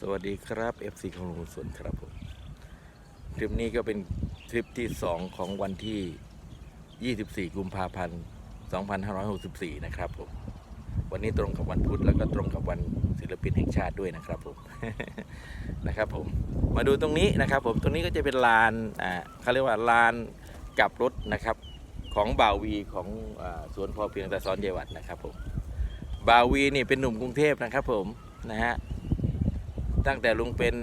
สวัสดีครับ FC ของลุงสวนครับผมทริปนี้ก็เป็นทริปที่ 2 ของวันที่ 24 กุมภาพันธ์ 2564 นะครับผม วันนี้ตรงกับวันพุธแล้วก็ตรงกับวันศิลปินแห่งชาติด้วยนะครับผม นะครับผม มาดูตรงนี้นะครับผม ตรงนี้ก็จะเป็นลาน อ่าเขาเรียกว่าลานกลับรถนะครับ ของบ่าวีของอสวนพอเพียงแต่ซ้อนเยวัดนะครับผม บ่าวีนี่เป็นหนุ่มกรุงเทพนะครับผม นะฮะ ตั้งแต่ลุงเป็น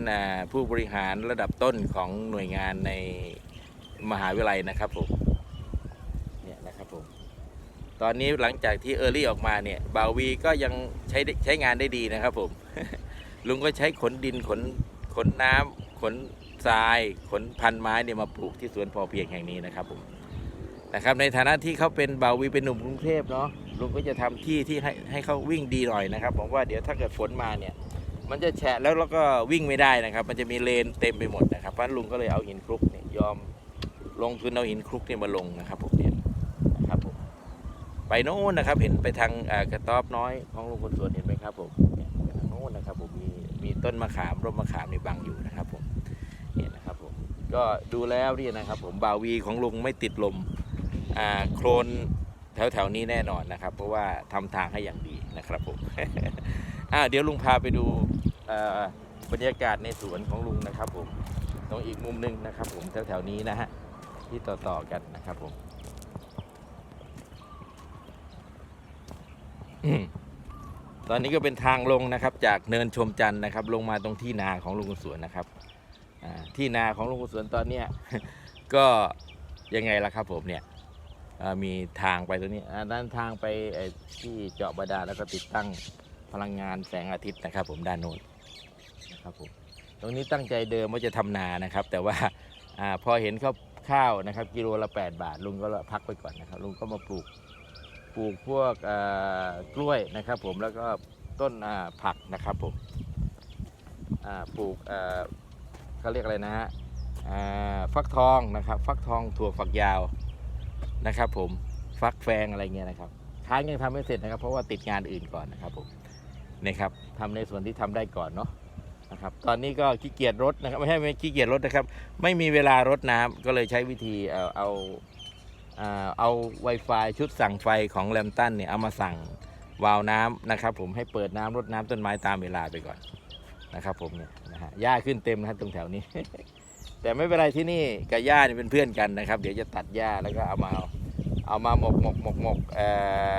ผู้บริหารระดับต้นของหน่วยงานในมหาวิทยาลัยนะครับผมเนี่ยนะครับผมตอนนี้หลังจากที่เออร์ลี่ออกมาเนี่ยบาวีก็ยังใช้ใช้งานได้ดีนะครับผม ลุงก็ใช้ขนดินขนขนน้ำขนทรายขนพันไม้เนี่ยมาปลูกที่สวนพอเพียงแห่งนี้นะครับผมนะครับในฐานะที่เขาเป็นบาวีเป็นหนุ่มกรุงเทพเนาะลุงก็จะทำที่ที่ให้ให้เขาวิ่งดีหน่อยนะครับผมว่าเดี๋ยวถ้าเกิดฝนมาเนี่ย มันจะแฉะแล้วแล้วก็วิ่งไม่ได้นะครับ มันจะมีเลนเต็มไปหมดนะครับเพราะฉะนั้นลุงก็เลยเอาหินคลุกเนี่ยยอมลงทุนเอาหินคลุกเนี่ยมาลงนะครับผมเนี่ยนะครับผมไปโน้นนะครับ เห็นไปทางกระต๊อบน้อยของลุงคนสวนเห็นไหมครับผมเนี่ยไปทางโน้นนะครับผมมีมีต้นมะขามร่มมะขามในบังอยู่นะครับผมเนี่ยนะครับผมก็ดูแล้วนี่นะครับ ผมบาวีของลุงไม่ติดลมอ่าโคลนแถวแถวๆนี้แน่นอนนะครับ เพราะว่าทำทางให้อย่างดีนะครับผม อ่าเดี๋ยวลุงพาไปดูบรรยากาศในสวนของลุงนะครับผมตรงอีกมุมหนึ่งนะครับ ผมแถวๆนี้นะฮะที่ต่อๆกันนะครับผมตอนนี้ก็เป็นทางลงนะครับ จากเนินชมจันทร์นะครับ ลงมาตรงที่นาของลุงกุศลนะครับที่นาของลุงกุศลตอนเนี้ยก็ยังไงล่ะครับผมเนี่ยมีทางไปตรงนี้อ่าด้านทางไปที่เจาะบาดาลแล้วก็ติดตั้ง พลังงานแสงอาทิตย์นะครับ ผมด้านโน้นนะครับผมตรงนี้ตั้งใจเดิมว่าจะทำนานะครับ แต่ว่าอพอเห็นข้าวข้าวนะครับ กิโลละ 8 บาท ลุงก็พักไปก่อนนะครับ ลุงก็มาปลูกปลูกพวกกล้วยนะครับ ผมแล้วก็ต้นผักนะครับผมปลูกเขาเรียกอะไรนะฮะฟักทองนะครับ ฟักทองถั่วฝักยาวนะครับ ผมฟักแฟงอะไรเงี้ยนะครับค้างยังทำไม่เสร็จนะครับ เพราะว่าติดงานอื่นก่อนนะครับผม นะครับทำในส่วนที่ทำได้ก่อนเนาะนะครับตอนนี้ก็ขี้เกียจรถนะครับไม่ใช่ไม่ขี้เกียจรถนะครับ ไม่มีเวลารดน้ำก็เลยใช้วิธีเอาเอาเอา Wi-Fi ชุดสั่งไฟของแลมตันเนี่ยเอามาสั่งวาล์วน้ำนะครับผมให้เปิดน้ำรดน้ำต้นไม้ตามเวลาไปก่อนนะครับผมเนี่ยนะฮะหญ้าขึ้นเต็มนะฮะตรงแถวนี้ แต่ไม่เป็นไรที่นี่กับหญ้านี่เป็นเพื่อนกันนะครับ เดี๋ยวจะตัดหญ้าแล้วก็เอามาเอามาหมกหมกหมกหมกเอ่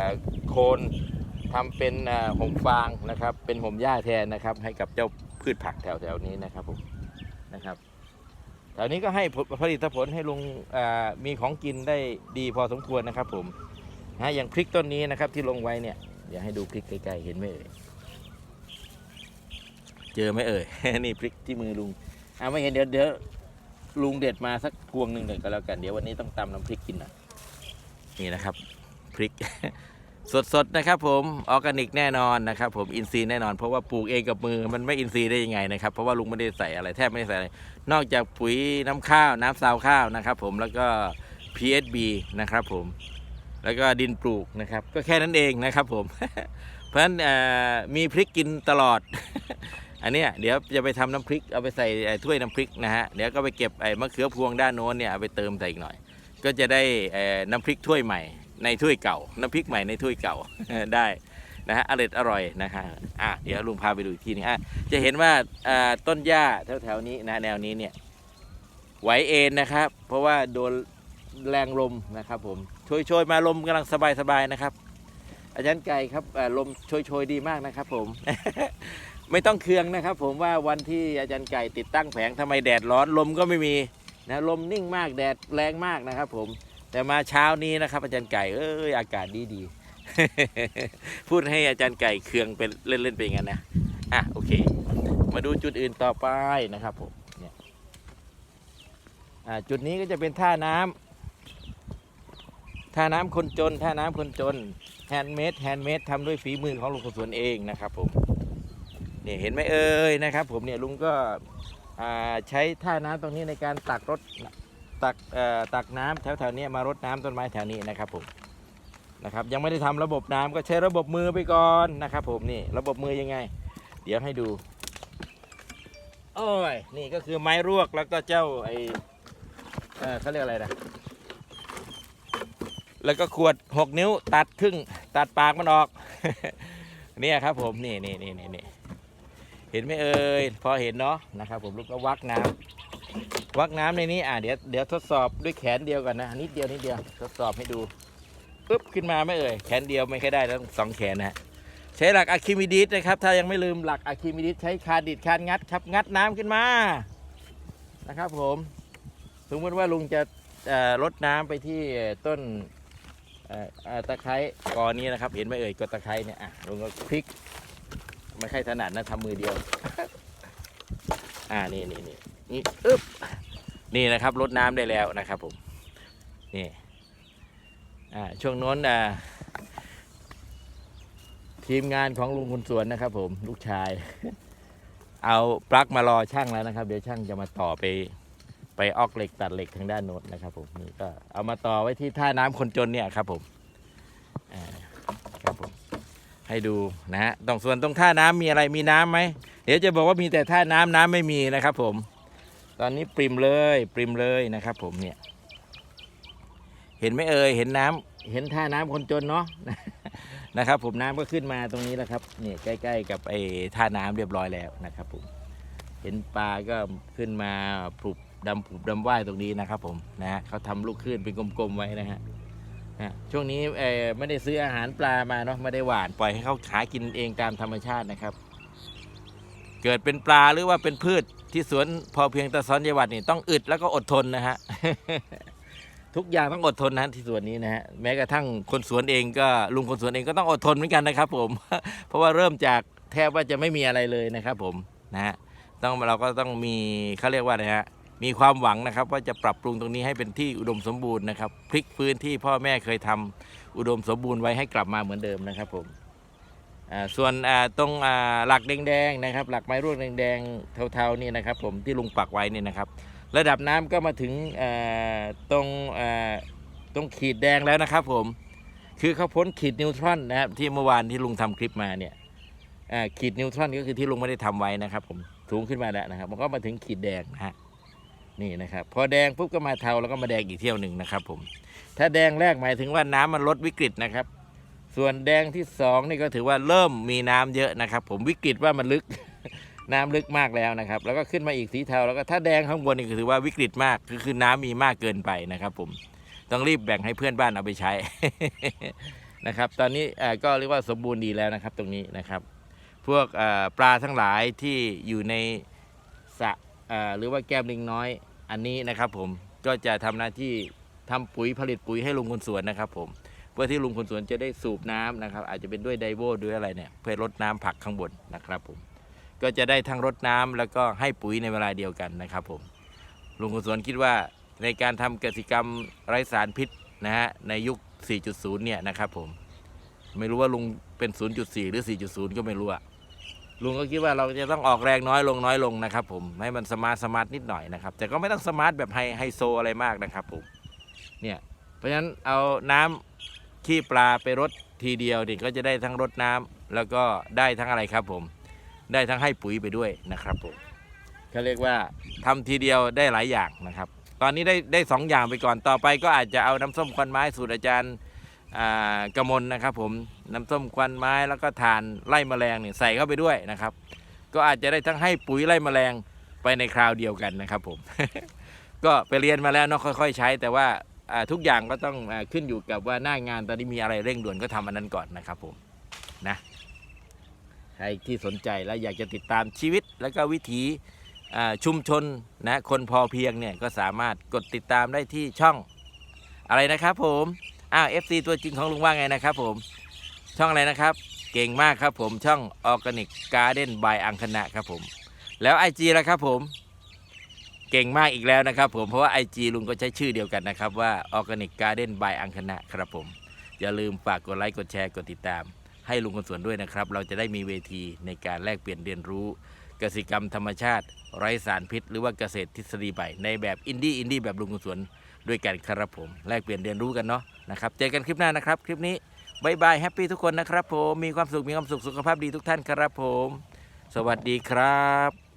อโคน ทำเป็นห่มฟางนะครับ เป็นห่มหญ้าแทนนะครับ ให้กับเจ้าพืชผักแถวๆนี้นะครับผมนะครับแถวนี้ก็ให้ผลผลิตผลให้ลุงมีของกินได้ดีพอสมควรนะครับ ผมฮะอย่างพริกต้นนี้นะครับ ที่ลงไว้เนี่ยเดี๋ยวให้ดูพริกใกล้ๆเห็นไหมเอ่ยเจอไหมเอ่ยนี่พริกที่มือลุงอ่าไม่เห็นเดี๋ยวเดี๋ยวลุงเด็ดมาสักพวงหนึ่งก่อนก็แล้วกันเดี๋ยววันนี้ต้องตำน้ำพริกกินหน่อยนี่นะครับ พริก สดๆนะครับผมออร์แกนิกแน่นอนนะครับผมอินทรีย์แน่นอนเพราะว่าปลูกเองกับมือมันไม่อินทรีย์ได้ยังไงนะครับเพราะว่าลุงไม่ได้ใส่อะไรแทบไม่ได้ใส่อะไรนอกจากปุ๋ยน้ำข้าว น้ำซาวข้าวนะครับผมแล้วก็ PSB นะครับผมแล้วก็ดินปลูกนะครับก็แค่นั้นเองนะครับผม เพราะฉะนั้นมีพริกกินตลอด อันเนี้ยเดี๋ยวจะไปทำน้ำพริกเอาไปใส่ถ้วยน้ำพริกนะฮะเดี๋ยวก็ไปเก็บไอ้มะเขือพวงด้านโน้นเนี่ยเอาไปเติมใส่อีกหน่อย ก็จะได้น้ำพริกถ้วยใหม่ ในถ้วยเก่า น้ำพริกใหม่ในถ้วยเก่าได้นะฮะอร่อยอร่อยนะฮะอะเดี๋ยวลุงพาไปดูอีกทีนึงอะจะเห็นว่าอ่าต้นหญ้าแถวๆนี้นะแนวนี้เนี่ยไหวเอ็นนะครับ เพราะว่าโดนแรงลมนะครับ ผมโชยๆมาลมกำลังสบายๆนะครับ อาจารย์ไก่ครับลมโชยๆดีมากนะครับ ผม ไม่ต้องเคืองนะครับ ผมว่าวันที่อาจารย์ไก่ติดตั้งแผงทำไมแดดร้อนลมก็ไม่มีนะลมนิ่งมากแดดแรงมากนะครับ ผม แต่มาเช้านี้นะครับ อาจารย์ไก่เอ้ยอากาศดีดีพูดให้อาจารย์ไก่เคืองเป็นเล่นๆไปอย่างนั้นนะอะโอเค มาดูจุดอื่นต่อไปนะครับผมเนี่ยอ่าจุดนี้ก็จะเป็นท่าน้ำท่าน้ำคนจน ท่าน้ำคนจนแฮนด์เมดแฮนด์เมดทำด้วยฝีมือของลุงกุศลเองนะครับผมเนี่ยเห็นไหมเอ่ยนะครับ ผมเนี่ยลุงก็ใช้ท่าน้ำตรงนี้ในการตักรถ ตักเอ่อตักน้ำแถวแถวๆนี้มารดน้ำต้นไม้แถวนี้นะครับผมนะครับยังไม่ได้ทำระบบน้ำก็ใช้ระบบมือไปก่อนนะครับผมนี่ระบบมือยังไง เดี๋ยวให้ดูโอ้ยนี่ก็คือไม้รวกแล้วก็เจ้าไอเออเขาเรียกอะไรนะแล้วก็ขวดหกนิ้วตัดครึ่งตัดปากมันออกเนี่ยครับผมนี่นี่นี่นี่เห็นไหมเอ่ยพอเห็นเนาะนะครับผมลูกก็วักน้ำ วักน้ำในนี้อะเดี๋ยวเดี๋ยวทดสอบด้วยแขนเดียวกันนะนิดเดียวนิดเดียวทดสอบให้ดูปึ๊บขึ้นมาไม่เอ่ยแขนเดียวไม่ค่อยได้ต้องสองแขนนะฮะใช้หลักอะคิมิดิสนะครับ ถ้ายังไม่ลืมหลักอะคิมิดิสใช้คาดิดคานงัดครับงัดน้ำขึ้นมานะครับ ผมสมมติว่าลุงจะเอ่อรดน้ำไปที่ต้นตะไคร้กอนี้นะครับ เห็นไหมเอ่ยกอตะไคร้เนี่ยอะลุงก็พลิกไม่ค่อยถนัดนะทำมือเดียว อ่านี่นี่นี่นี่อึ๊บ นี่นะครับรดน้ำได้แล้วนะครับผมนี่ช่วงน้นทีมงานของลุงคุณสวนนะครับ ผมลูกชาย เอาปลั๊กมารอช่างแล้วนะครับ เดี๋ยวช่างจะมาต่อไปไปออกเหล็กตัดเหล็กทางด้านโน้นนะครับ ผมนี่ก็เอามาต่อไว้ที่ท่าน้ำคนจนเนี่ยครับผมครับผมให้ดูนะฮะตรงส่วนตรงท่าน้ำมีอะไรมีน้ำไหมเดี๋ยวจะบอกว่ามีแต่ท่าน้ำน้ำไม่มีนะครับ ผม ตอนนี้ปริมเลยปริมเลยนะครับ ผมเนี่ย เห็นไหมเอ่ยเห็นน้ำเห็นท่าน้ำคนจนเนาะนะครับ ผมน้ำก็ขึ้นมาตรงนี้แล้วครับเนี่ยใกล้ ๆ กับไอ้ท่าน้ำเรียบร้อยแล้วนะครับ ผม เห็นปลาก็ขึ้นมาผุบดำผุบดำว่ายตรงนี้นะครับ ผมนะเขาทำลูกคลื่นเป็นกลมๆไว้นะฮะช่วงนี้ไม่ได้ซื้ออาหารปลามาเนาะไม่ได้หวานปล่อยให้เขาหากินเองตามธรรมชาตินะครับ เกิดเป็นปลาหรือว่าเป็นพืช ที่สวนพอเพียงตะซ้อนยวัดนี่ต้องอึดแล้วก็อดทนนะฮะ ทุกอย่างต้องอดทนนะที่สวนนี้นะฮะแม้กระทั่งคนสวนเองก็ลุงคนสวนเองก็ต้องอดทนเหมือนกันนะครับ ผม เพราะว่าเริ่มจากแทบว่าจะไม่มีอะไรเลยนะครับ ผมนะฮะต้องเราก็ต้องมีเขาเรียกว่านะฮะมีความหวังนะครับ ว่าจะปรับปรุงตรงนี้ให้เป็นที่อุดมสมบูรณ์นะครับพลิกพื้นที่พ่อแม่เคยทำอุดมสมบูรณ์ไว้ให้กลับมาเหมือนเดิมนะครับผม ส่วนตรงหลักแดงๆนะครับ หลักไม้ร่วงแดงๆเทาๆนี่นะครับ ผมที่ลุงปักไว้นี่นะครับ ระดับน้ำก็มาถึงตรงตรงขีดแดงแล้วนะครับผมคือเขาพ้นขีดนิวทรอนนะครับที่เมื่อวานที่ลุงทำคลิปมาเนี่ยขีดนิวทรอนก็คือที่ลุงไม่ได้ทำไว้นะครับผมสูงขึ้นมาแล้วนะครับ มันก็มาถึงขีดแดงนะฮะนี่นะครับ พอแดงปุ๊บก็มาเทาแล้วก็มาแดงอีกเที่ยวหนึ่งนะครับ ผม ถ้าแดงแรกหมายถึงว่าน้ำมันลดวิกฤตนะครับ ส่วนแดงที่สองนี่ก็ถือว่าเริ่มมีน้ำเยอะนะครับ ผมวิกฤตว่ามันลึก น้ำลึกมากแล้วนะครับ แล้วก็ขึ้นมาอีกสีเทาแล้วก็ถ้าแดงข้างบนนี่ถือว่าวิกฤตมากคือคือน้ำมีมากเกินไปนะครับ ผมต้องรีบแบ่งให้เพื่อนบ้านเอาไปใช้นะครับ ตอนนี้ก็เรียกว่าสมบูรณ์ดีแล้วนะครับ ตรงนี้นะครับ พวกปลาทั้งหลายที่อยู่ในสระหรือว่าแก้มลิงน้อยอันนี้นะครับ ผมก็จะทำหน้าที่ทำปุ๋ยผลิตปุ๋ยให้ลุงคนสวนนะครับ ผม เพื่อที่ลุงคนสวนจะได้สูบน้ำนะครับ อาจจะเป็นด้วยไดโวด้วยอะไรเนี่ยเพื่อลดน้ำผักข้างบนนะครับผมก็จะได้ทั้งรดน้ำแล้วก็ให้ปุ๋ยในเวลาเดียวกันนะครับผมลุงกุศลคิดว่าในการทำกสิกรรมไร้สารพิษนะฮะในยุค 4.0 เนี่ยนะครับผมไม่รู้ว่าลุงเป็น 0.4 หรือ 4.0 ก็ไม่รู้อะลุงก็คิดว่าเราจะต้องออกแรงน้อยลงน้อยลงนะครับผมให้มันสมาร์ทสมาร์ทนิดหน่อยนะครับแต่ก็ไม่ต้องสมาร์ทแบบไฮไฮโซอะไรมากนะครับผมเนี่ยเพราะฉะนั้นเอาน้ำ ขี้ปลาไปรดทีเดียวนี่ก็จะได้ทั้งรดน้ำแล้วก็ได้ทั้งอะไรครับผม ได้ทั้งให้ปุ๋ยไปด้วยนะครับผมเขาเรียกว่าทำทีเดียวได้หลายอย่างนะครับ ตอนนี้ได้ได้สองอย่างไปก่อนต่อไปก็อาจจะเอาน้ำส้มควันไม้สูตรอาจารย์อ่ากมลนะครับผมน้ำส้มควันไม้แล้วก็ทานไล่แมลงเนี่ยใส่เข้าไปด้วยนะครับ ก็อาจจะได้ทั้งให้ปุ๋ยไล่แมลงไปในคราวเดียวกันนะครับผมก็ไปเรียนมาแล้วเนาะค่อย ๆ ใช้แต่ว่า ทุกอย่างก็ต้องอขึ้นอยู่กับว่าหน้างานตอนนี้มีอะไรเร่งด่วนก็ทำอันนั้นก่อนนะครับผมนะใครที่สนใจและอยากจะติดตามชีวิต และก็วิถีชุมชนนะคนพอเพียงเนี่ยก็สามารถกดติดตามได้ที่ช่องอะไรนะครับผมอ้าว FC ตัวจริงของลุงว่าไงนะครับผมช่องอะไรนะครับ เก่งมากครับผมช่อง Organic Garden by อังคณะครับผม แล้ว IG ละครับผม เก่งมากอีกแล้วนะครับผมเพราะว่า IG ลุงก็ใช้ชื่อเดียวกันนะครับ ว่า Organic Garden by อังคณะครับผม อย่าลืมฝากกดไลค์กดแชร์กดติดตาม ให้ลุงคนสวนด้วยนะครับ เราจะได้มีเวทีในการแลกเปลี่ยนเรียนรู้กสิกรรมธรรมชาติ ไร้สารพิษ หรือว่าเกษตรทฤษฎีใหม่ในแบบอินดี้อินดี้แบบลุงคนสวนด้วยกันครับผม แลกเปลี่ยนเรียนรู้กันเนาะนะครับเจอกันคลิปหน้านะครับ คลิปนี้บายบายแฮปปี้ทุกคนนะครับผมมีความสุขมีความสุขสุขภาพดีทุกท่านครับผม สวัสดีครับ